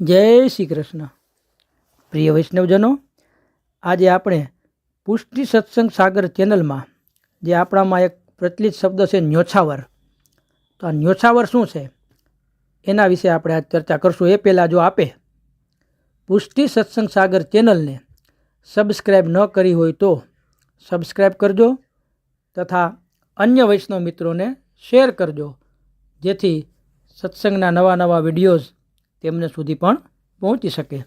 જય શ્રી કૃષ્ણ. પ્રિય વૈષ્ણવજનો, આજે આપણે પુષ્ટિ સત્સંગ સાગર ચેનલમાં, જે આપણામાં એક પ્રચલિત શબ્દ છે ન્યોછાવર. તો આ ન્યોછાવર શું છે? એના વિશે આપણે આજ ચર્ચા કરશું. એ પહેલાં જો આપે પુષ્ટિ સત્સંગ સાગર ચેનલને સબસ્ક્રાઈબ ન કરી હોય તો સબસ્ક્રાઈબ કરજો તથા અન્ય વૈષ્ણવ મિત્રોને શેર કરજો, જેથી સત્સંગના નવા નવા વિડીયોઝ તેમને સુધી પણ પહોંચી શકે.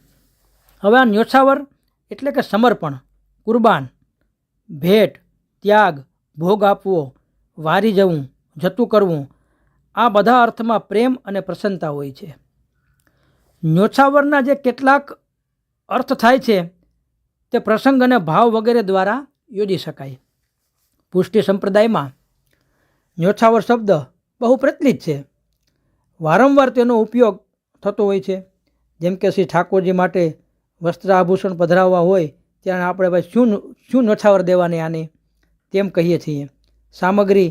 હવે આ ન્યોછાવર એટલે કે સમર્પણ, કુરબાન, ભેટ, ત્યાગ, ભોગ આપવો, વારી જવું, જતું કરવું, આ બધા અર્થમાં પ્રેમ અને પ્રસન્નતા હોય છે. ન્યોછાવરના જે કેટલાક અર્થ થાય છે, તે પ્રસંગ અને ભાવ વગેરે દ્વારા યોજી શકાય. પુષ્ટિ સંપ્રદાયમાં ન્યોછાવર શબ્દ બહુ પ્રચલિત છે. વારંવાર તેનો ઉપયોગ થતો હોય છે. જેમ કે શ્રી ઠાકોરજી માટે વસ્ત્ર આભૂષણ પધરાવવા હોય ત્યારે આપણે ભાઈ શું શું નોછાવર દેવાની આની? તેમ કહીએ છીએ. સામગ્રી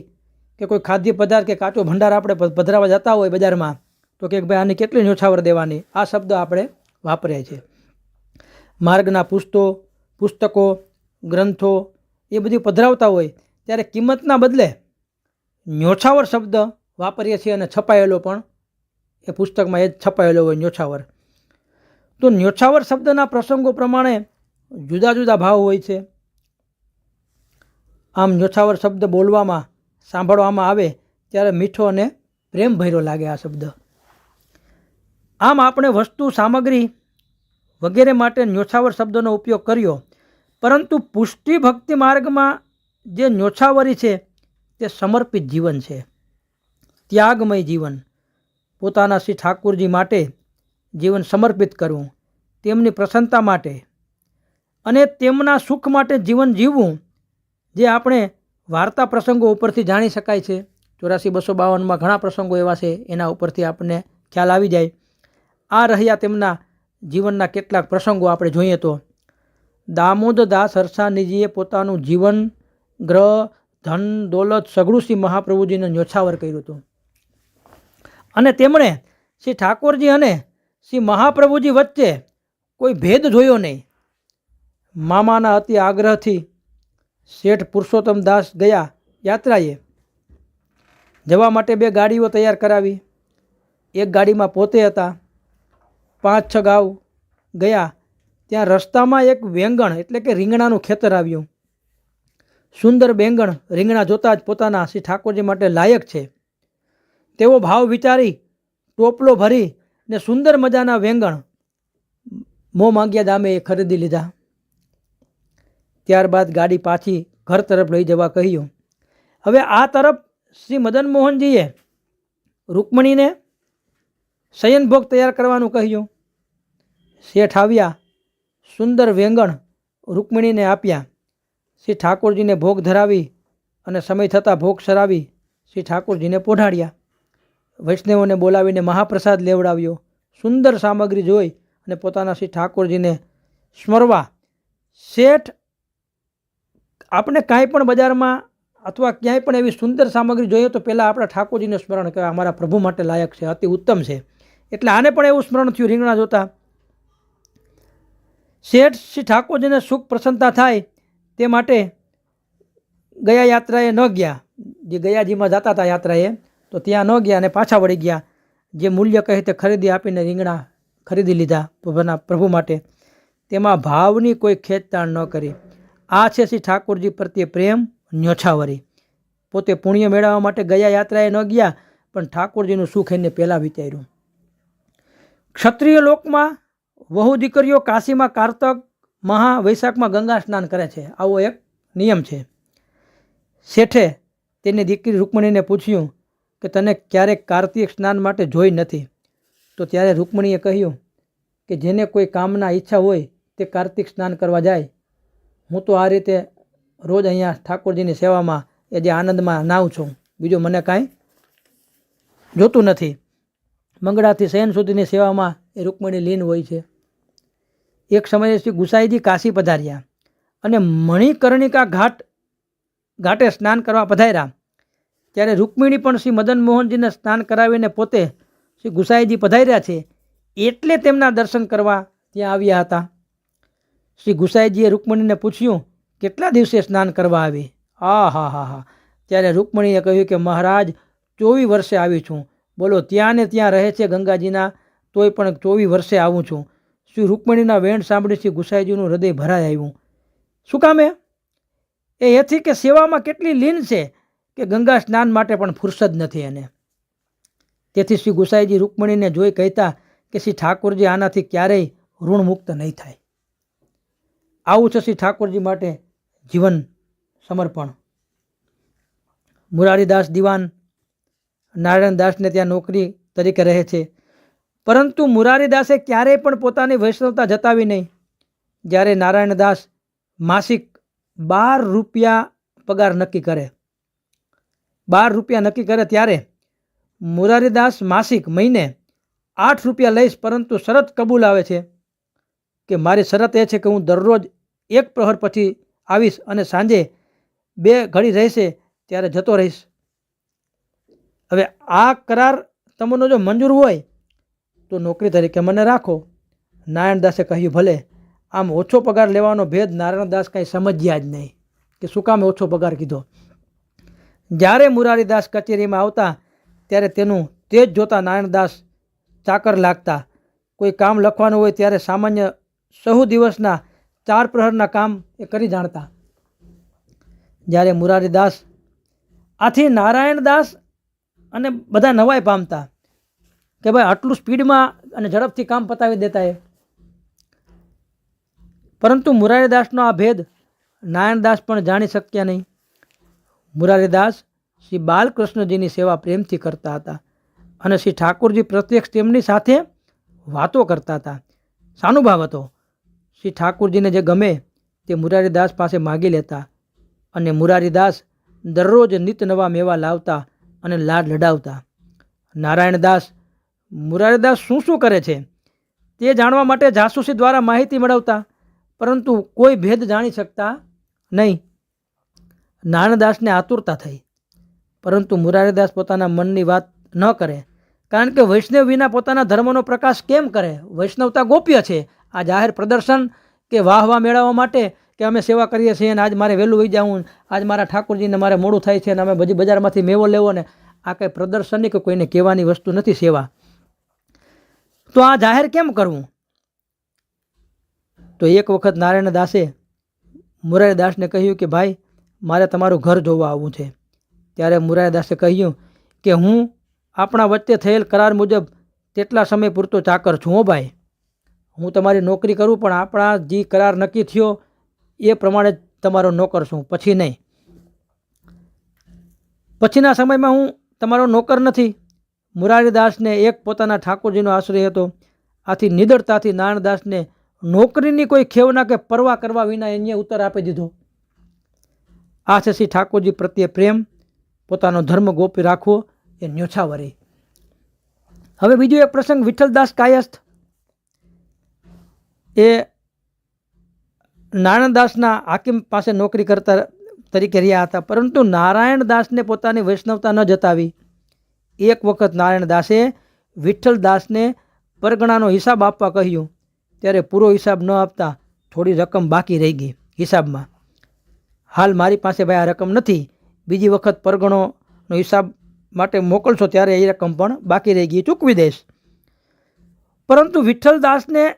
કે કોઈ ખાદ્ય પદાર્થ કે કાચો ભંડાર આપણે પધરાવા જતા હોય બજારમાં, તો કે ભાઈ આની કેટલી નોછાવર દેવાની? આ શબ્દ આપણે વાપરીએ છીએ. માર્ગના પુસ્તો, પુસ્તકો, ગ્રંથો એ બધી પધરાવતા હોય, ત્યારે કિંમતના બદલે ન્યોછાવર શબ્દ વાપરીએ છીએ અને છપાયેલો પણ એ પુસ્તકમાં એ જ છપાયેલો હોય ન્યોછાવર. તો ન્યોછાવર શબ્દના પ્રસંગો પ્રમાણે જુદા જુદા ભાવ હોય છે. આમ ન્યોછાવર શબ્દ બોલવામાં, સાંભળવામાં આવે ત્યારે મીઠો અને પ્રેમભર્યો લાગે આ શબ્દ. આમ આપણે વસ્તુ, સામગ્રી વગેરે માટે ન્યોછાવર શબ્દનો ઉપયોગ કર્યો. પરંતુ પુષ્ટિ ભક્તિ માર્ગમાં જે ન્યોછાવરી છે તે સમર્પિત જીવન છે. ત્યાગમય જીવન. પોતાના શ્રી ઠાકુરજી માટે જીવન સમર્પિત કરવું, તેમની પ્રસન્નતા માટે અને તેમના સુખ માટે જીવન જીવવું, જે આપણે વાર્તા પ્રસંગો ઉપરથી જાણી શકાય છે. ચોરાસી બસો બાવનમાં ઘણા પ્રસંગો એવા છે, એના ઉપરથી આપણને ખ્યાલ આવી જાય. આ રહ્યા તેમના જીવનના કેટલાક પ્રસંગો આપણે જોઈએ તો દામોદ દાસ હરસાનીજીએ પોતાનું જીવન, ગ્રહ, ધન, દોલત શ્રી મહાપ્રભુજીને ન્યોછાવર કર્યું હતું. અને તેમણે શ્રી ઠાકોરજી અને શ્રી મહાપ્રભુજી વચ્ચે કોઈ ભેદ જોયો નહીં. મામાના અતિ આગ્રહથી શેઠ પુરુષોત્તમ દાસ ગયા યાત્રાએ. જવા માટે બે ગાડીઓ તૈયાર કરાવી. એક ગાડીમાં પોતે હતા. પાંચ છ ગાઉ ગયા. ત્યાં રસ્તામાં એક વેંગણ એટલે કે રીંગણાનું ખેતર આવ્યું. સુંદર બેંગણ રીંગણા જોતાં જ પોતાના શ્રી ઠાકોરજી માટે લાયક છે. તેવો ભાવ વિચારી, ટોપલો ભરી ને સુંદર મજાના વેંગણ મોં માંગ્યા દામે એ ખરીદી લીધા. ત્યારબાદ ગાડી પાછી ઘર તરફ લઈ જવા કહ્યું, હવે આ તરફ શ્રી મદન મોહનજીએ રૂકમણીને શયનભોગ તૈયાર કરવાનું કહ્યું. શેઠ આવ્યા, સુંદર વેંગણ રૂકમણીને આપ્યા. શ્રી ઠાકોરજીને ભોગ ધરાવી અને સમય થતાં ભોગ સરાવી શ્રી ઠાકોરજીને પોઢાડ્યા. વૈષ્ણવોને બોલાવીને મહાપ્રસાદ લેવડાવ્યો. સુંદર સામગ્રી જોઈ અને પોતાના શ્રી ઠાકોરજીને સ્મરવા, શેઠ, આપણે કાંઈ પણ બજારમાં અથવા ક્યાંય પણ એવી સુંદર સામગ્રી જોઈએ તો પહેલાં આપણા ઠાકોરજીને સ્મરણ કહેવાય અમારા પ્રભુ માટે લાયક છે, અતિ ઉત્તમ છે. એટલે આને પણ એવું સ્મરણ થયું રીંગણા જોતા. શેઠ, શ્રી ઠાકોરજીને સુખ પ્રસન્નતા થાય તે માટે ગયા યાત્રાએ ન ગયા. જે ગયાજીમાં જતા હતા યાત્રાએ તો ત્યાં ન ગયા અને પાછા વળી ગયા. જે મૂલ્ય કહે તે ખરીદી આપીને રીંગણા ખરીદી લીધા પ્રભુના, પ્રભુ માટે. તેમાં ભાવની કોઈ ખેંચતાણ ન કરી. આ છે શ્રી ઠાકોરજી પ્રત્યે પ્રેમ, ન્યોછાવરી. પોતે પુણ્ય મેળવવા માટે ગયા યાત્રાએ ન ગયા, પણ ઠાકોરજીનું સુખ એને પહેલાં વિચાર્યું. ક્ષત્રિય લોકમાં વહુ દીકરીઓ કાશીમાં કારતક, મહા વૈશાખમાં ગંગા સ્નાન કરે છે. આવો એક નિયમ છે. શેઠે તેની દીકરી રૂકમણીને પૂછ્યું કે તને ક્યારેક કાર્તિક સ્નાન માટે જોઈ નથી. તો ત્યારે રૂકમણીએ કહ્યું કે જેને કોઈ કામના ઈચ્છા હોય તે કાર્તિક સ્નાન કરવા જાય. હું તો આ રીતે રોજ અહીંયા ઠાકોરજીની સેવામાં એ જે આનંદમાં નાહું છું. બીજું મને કાંઈ જોતું નથી. મંગળાથી શયન સુધીની સેવામાં એ રૂકમણી લીન હોય છે. એક સમયે શ્રી ગુસાઈજી કાશી પધાર્યા અને મણિકર્ણિકા ઘાટ, ઘાટે સ્નાન કરવા પધાર્યા. ત્યારે રૂકમિણી પણ શ્રી મદન મોહનજીને સ્નાન કરાવીને પોતે શ્રી ગુસાઈજી પધાર્યા છે. એટલે તેમના દર્શન કરવા ત્યાં આવ્યા હતા. શ્રી ગુસાઈજીએ રૂકમણીને પૂછ્યું, કેટલા દિવસે સ્નાન કરવા આવી? આ હા હા હા. ત્યારે રૂકમણીએ કહ્યું કે, મહારાજ, ચોવીસ વર્ષે આવી છું. બોલો, ત્યાં ને ત્યાં રહે છે ગંગાજીના, તોય પણ ચોવીસ વર્ષે આવું છું. શ્રી રૂકમણીના વેણ સાંભળી શ્રી ગુસાઈજીનું હૃદય ભરાઈ આવ્યું. શું કામે એ એથી કે સેવામાં કેટલી લીન છે? કે ગંગા સ્નાન માટે પણ ફુરસદ નથી એને. તેથી શ્રી ગુસાઈજી રૂકમણીને જોઈ કહેતા કે શ્રી ઠાકોરજી આનાથી ક્યારેય ઋણમુક્ત નહીં થાય. આવું છે શ્રી ઠાકોરજી માટે જીવન સમર્પણ. મુરારીદાસ દિવાન નારાયણદાસને ત્યાં નોકરી તરીકે રહે છે. પરંતુ મુરારીદાસે ક્યારેય પણ પોતાની વૈષ્ણવતા જતાવી નહીં. જ્યારે નારાયણદાસ માસિક બાર રૂપિયા પગાર નક્કી કરે. બાર રૂપિયા નક્કી કરે ત્યારે મુરારીદાસ માસિક મહિને આઠ રૂપિયા લઈશ, પરંતુ શરત કબૂલ આવે છે કે મારી શરત એ છે કે હું દરરોજ એક પ્રહર પછી આવીશ અને સાંજે બે ઘડી રહેશે ત્યારે જતો રહીશ. હવે આ કરાર તમને જો મંજૂર હોય તો નોકરી તરીકે મને રાખો. નારાયણદાસે કહ્યું, ભલે, આમ ઓછો પગાર લેવાનો ભેદ નારાયણદાસ કાંઈ સમજ્યા જ નહીં. કે શું કામે ઓછો પગાર કીધો? જ્યારે મુરારીદાસ કચેરીમાં આવતા, ત્યારે તેનું તેજ જોતા નારાયણદાસ ચાકર લાગતા. કોઈ કામ લખવાનું હોય ત્યારે સામાન્ય સહુ દિવસના ચાર પ્રહરના કામ એ કરી જાણતા. જ્યારે મુરારીદાસ આથી નારાયણદાસ અને બધા નવાઈ પામતા કે ભાઈ આટલું સ્પીડમાં અને ઝડપથી કામ પતાવી દેતા એ. પરંતુ મુરારીદાસનો આ ભેદ નારાયણદાસ પણ જાણી શક્યા નહીં. મુરારીદાસ શ્રી બાલકૃષ્ણજીની સેવા પ્રેમથી કરતા હતા અને શ્રી ઠાકોરજી પ્રત્યક્ષ તેમની સાથે વાતો કરતા હતા. સાનુભાવ હતો? શ્રી ઠાકોરજીને જે ગમે તે મુરારીદાસ પાસે માગી લેતા અને મુરારીદાસ દરરોજ નિત નવા મેવા લાવતા અને લાડ લડાવતા. નારાયણદાસ, મુરારીદાસ શું શું કરે છે? તે જાણવા માટે જાસૂસી દ્વારા માહિતી મેળવતા, પરંતુ કોઈ ભેદ જાણી શકતા નહીં. નારાયણદાસને આતુરતા થઈ. પરંતુ મુરારીદાસ પોતાના મનની વાત ન કરે. કારણ કે વૈષ્ણવ વિના પોતાના ધર્મનો પ્રકાશ કેમ કરે? વૈષ્ણવતા ગોપ્ય છે. આ જાહેર પ્રદર્શન કે વાહ વાહ મેળવવા માટે કે અમે સેવા કરીએ છીએ અને આજ મારે વહેલું વહી જાઉં આજ મારા ઠાકોરજીને મારે મોડું થાય છે અને અમે બધી બજારમાંથી મેવો લેવો ને આ કંઈ પ્રદર્શનની કે કોઈને કહેવાની વસ્તુ નથી સેવા. તો આ જાહેર કેમ કરવું? તો એક વખત નારાયણ દાસે મુરારીદાસને કહ્યું કે ભાઈ મારે તમારું ઘર જોવા આવવું છે. ત્યારે મુરારીદાસે કહ્યું કે હું આપણા વચ્ચે થયેલ કરાર મુજબ તેટલા સમય પૂરતો ચાકર છું હો ભાઈ. હું તમારી નોકરી કરું પણ આપણા જે કરાર નક્કી થયો એ પ્રમાણે જ તમારો નોકર છું, પછી નહીં. પછીના સમયમાં હું તમારો નોકર નથી. મુરારીદાસને એક પોતાના ઠાકોરજીનો આશ્રય હતો. આથી નિડરતાથી નારાયણદાસને નોકરીની કોઈ ખેવના કે પરવા કરવા વિના એને ઉત્તર આપી દીધો. આ છે શ્રી ઠાકોરજી પ્રત્યે પ્રેમ, પોતાનો ધર્મ ગોપી રાખવો એ ન્યોછાવરી. હવે બીજો એક પ્રસંગ વિઠ્ઠલદાસ કાયસ્થ. એ નારાયણદાસના હાકીમ પાસે નોકરી કરતા તરીકે રહ્યા હતા, પરંતુ નારાયણદાસને પોતાની વૈષ્ણવતા ન જતાવી. એક વખત નારાયણદાસે વિઠ્ઠલદાસને પરગણાનો હિસાબ આપવા કહ્યું. ત્યારે પૂરો હિસાબ ન આપતા થોડી રકમ બાકી રહી ગઈ હિસાબમાં. હાલ મારી પાસે ભાઈ આ રકમ નથી. બીજી વખત પરગણોનો હિસાબ માટે મોકલશો ત્યારે એ રકમ પણ બાકી રહી ગઈ ચૂકવી દઈશ. પરંતુ વિઠ્ઠલદાસને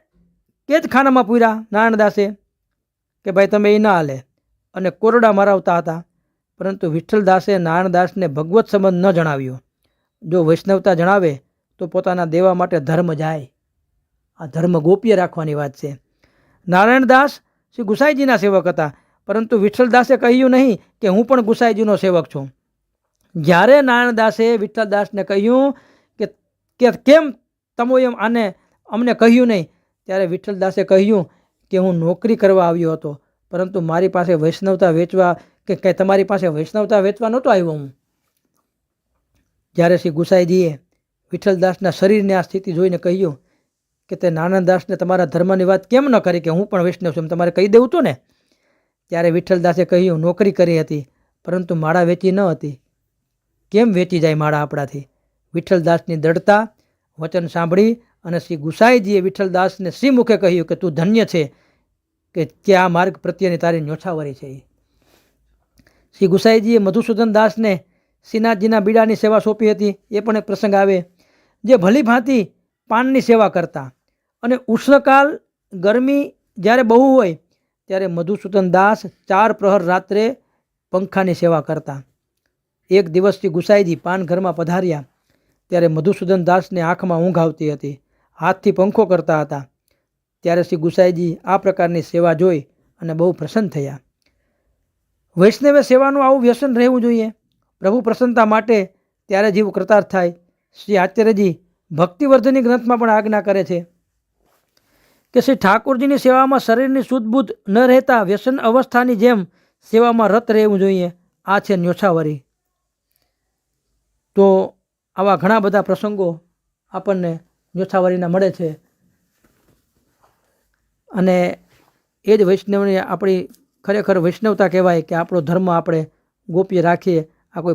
કે જ ખાનામાં પૂર્યા નારાયણદાસે કે ભાઈ તમે એ ના હાલે અને કોરડા મરાવતા હતા. પરંતુ વિઠ્ઠલદાસે નારાયણદાસને ભગવત સંબંધ ન જણાવ્યો. જો વૈષ્ણવતા જણાવે તો પોતાના દેવા માટે ધર્મ જાય. આ ધર્મ ગોપ્ય રાખવાની વાત છે. નારાયણદાસ શ્રી ગુસાઈજીના સેવક હતા. પરંતુ વિઠ્ઠલદાસે કહ્યું નહીં કે હું પણ ગુસાઈજીનો સેવક છું. જ્યારે નારાયણદાસે વિઠ્ઠલદાસને કહ્યું કે કે કેમ તમો એમ આને, અમને કહ્યું નહીં, ત્યારે વિઠ્ઠલદાસે કહ્યું કે હું નોકરી કરવા આવ્યો હતો, પરંતુ મારી પાસે વૈષ્ણવતા વેચવા, કે કંઈ તમારી પાસે વૈષ્ણવતા વેચવા નહોતો આવ્યો હું. જ્યારે શ્રી ગુસાઈજીએ વિઠ્ઠલદાસના શરીરની આ સ્થિતિ જોઈને કહ્યું કે તે નાનંદાસને તમારા ધર્મની વાત કેમ ન કરી કે હું પણ વૈષ્ણવ છું તમારે કહી દેવું હતું ને? ત્યારે વિઠ્ઠલદાસે કહ્યું, નોકરી કરી હતી, પરંતુ માળા વેચી ન હતી. કેમ વેચી જાય માળા આપણાથી? વિઠ્ઠલદાસની દૃઢતા વચન સાંભળી અને શ્રી ગુસાઈજીએ વિઠ્ઠલદાસને શ્રી મુખે કહ્યું કે, તું ધન્ય છે કે કે આ માર્ગ પ્રત્યેની તારી ન્યોછાવરી છે. શ્રી ગુસાઈજીએ મધુસૂદન દાસને શ્રીનાથજીના બીડાની સેવા સોંપી હતી. એ પણ એક પ્રસંગ આવે. જે ભલી ભાંતિ પાનની સેવા કરતા અને ઉષ્ણકાલ ગરમી જ્યારે બહુ હોય ત્યારે મધુસૂદન દાસ ચાર પ્રહર રાત્રે પંખાની સેવા કરતા. એક દિવસથી ગુસાઈજી પાનઘરમાં પધાર્યા. ત્યારે મધુસૂદન દાસને આંખમાં ઊંઘ આવતી હતી. હાથથી પંખો કરતા હતા. ત્યારે શ્રી ગુસાઈજી આ પ્રકારની સેવા જોઈ અને બહુ પ્રસન્ન થયા. વૈષ્ણવે સેવાનું આવું વ્યસન રહેવું જોઈએ. પ્રભુ પ્રસન્નતા માટે ત્યારે જીવ કૃતાર્થ થાય. શ્રી આચાર્યજી ભક્તિવર્ધની ગ્રંથમાં પણ આજ્ઞા કરે છે. કે શ્રી ઠાકોરજીની સેવામાં શરીરની શુદ્ધબુદ્ધ ન રહેતા વ્યસન અવસ્થાની જેમ સેવામાં રત રહેવું જોઈએ. આ છે ન્યોછાવરી. તો આવા ઘણા બધા પ્રસંગો આપણને ન્યોછાવરીના મળે છે. અને એ જ વૈષ્ણવની આપણી ખરેખર વૈષ્ણવતા કહેવાય કે આપણો ધર્મ આપણે ગોપ્ય રાખીએ. આ કોઈ